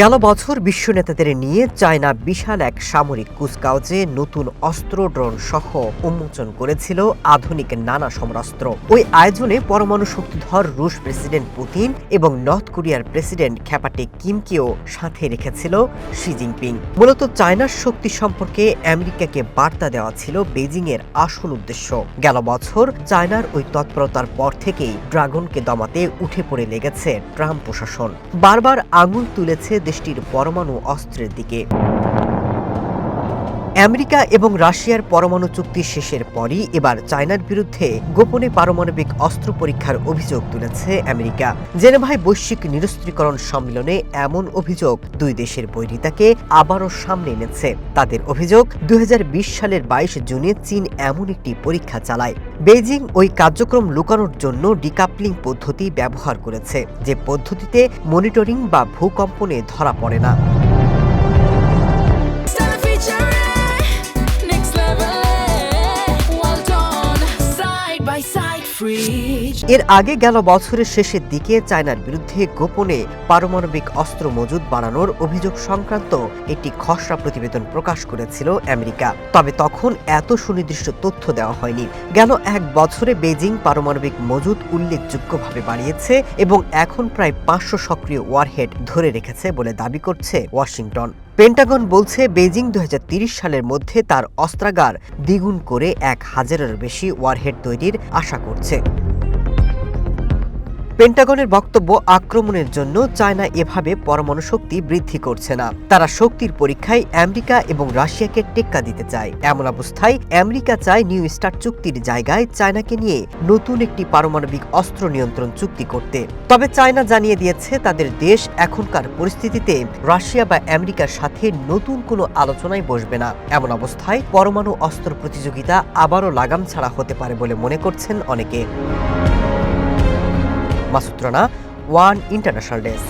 গেল বছর বিশ্ব নেতাদের নিয়ে চায়না বিশাল এক সামরিক কুচকাওয়াজে নতুন অস্ত্র, ড্রোন সহ উন্মোচন করেছিল আধুনিক নানা সমরাস্ত্র। ওই আয়োজনে পরমাণু শক্তিধর রুশ প্রেসিডেন্ট পুতিন এবং নর্থ কোরিয়ার প্রেসিডেন্ট খ্যাপাটে কিমকেও সাথে রেখেছিল শি জিনপিং। মূলত চায়নার শক্তি সম্পর্কে আমেরিকাকে বার্তা দেওয়া ছিল বেজিং এর আসল উদ্দেশ্য। গেল বছর চায়নার ওই তৎপরতার পর থেকেই ড্রাগনকে দমাতে উঠে পড়ে লেগেছে ট্রাম্প প্রশাসন। বারবার আঙুল তুলেছে দেশটির পরমাণু অস্ত্রের দিকে। আমেরিকা এবং রাশিয়ার পরমাণু চুক্তি শেষের পরই এবার চায়নার বিরুদ্ধে গোপনে পারমাণবিক অস্ত্র পরীক্ষার অভিযোগ তুলেছে আমেরিকা। জেনেভায় বৈশ্বিক নিরস্ত্রীকরণ সম্মেলনে এমন অভিযোগ দুই দেশের বৈরিতাকে আবারও সামনে এনেছে। তাদের অভিযোগ দু হাজার বিশ সালের বাইশ জুনে চীন এমন একটি পরীক্ষা চালায়। বেইজিং ওই কার্যক্রম লুকানোর জন্য ডিকাপলিং পদ্ধতি ব্যবহার করেছে, যে পদ্ধতিতে মনিটরিং বা ভূকম্পনে ধরা পড়ে না। এর আগে গেল বছরের শেষের দিকে চায়নার বিরুদ্ধে গোপনে পারমাণবিক অস্ত্র মজুদ বাড়ানোর অভিযোগ সংক্রান্ত একটি খসড়া প্রতিবেদন প্রকাশ করেছিল আমেরিকা। তবে তখন এত সুনির্দিষ্ট তথ্য দেওয়া হয়নি। গেল এক বছরে বেজিং পারমাণবিক মজুদ উল্লেখযোগ্যভাবে বাড়িয়েছে এবং এখন প্রায় পাঁচশো সক্রিয় ওয়ারহেড ধরে রেখেছে বলে দাবি করছে ওয়াশিংটন। পেন্টাগন বলছে বেজিং দু সালের মধ্যে তার অস্ত্রাগার দ্বিগুণ করে এক হাজারের বেশি ওয়ারহেড তৈরির আশা করছে। পেন্টাগনের বক্তব্য আক্রমণের জন্য চায়না এভাবে পরমাণু শক্তি বৃদ্ধি করছে না। তারা শক্তির পরীক্ষায় আমেরিকা এবং রাশিয়াকে টেক্কা দিতে চায়। এমন অবস্থায় আমেরিকা চায় নিউ স্টার চুক্তির জায়গায় চায়নাকে নিয়ে নতুন একটি পারমাণবিক অস্ত্র নিয়ন্ত্রণ চুক্তি করতে। তবে চায়না জানিয়ে দিয়েছে, তাদের দেশ এখনকার পরিস্থিতিতে রাশিয়া বা আমেরিকার সাথে নতুন কোনো আলোচনায় বসবে না। এমন অবস্থায় পরমাণু অস্ত্র প্রতিযোগিতা আবারও লাগাম ছাড়া হতে পারে বলে মনে করছেন অনেকে। Masud Rana one international desk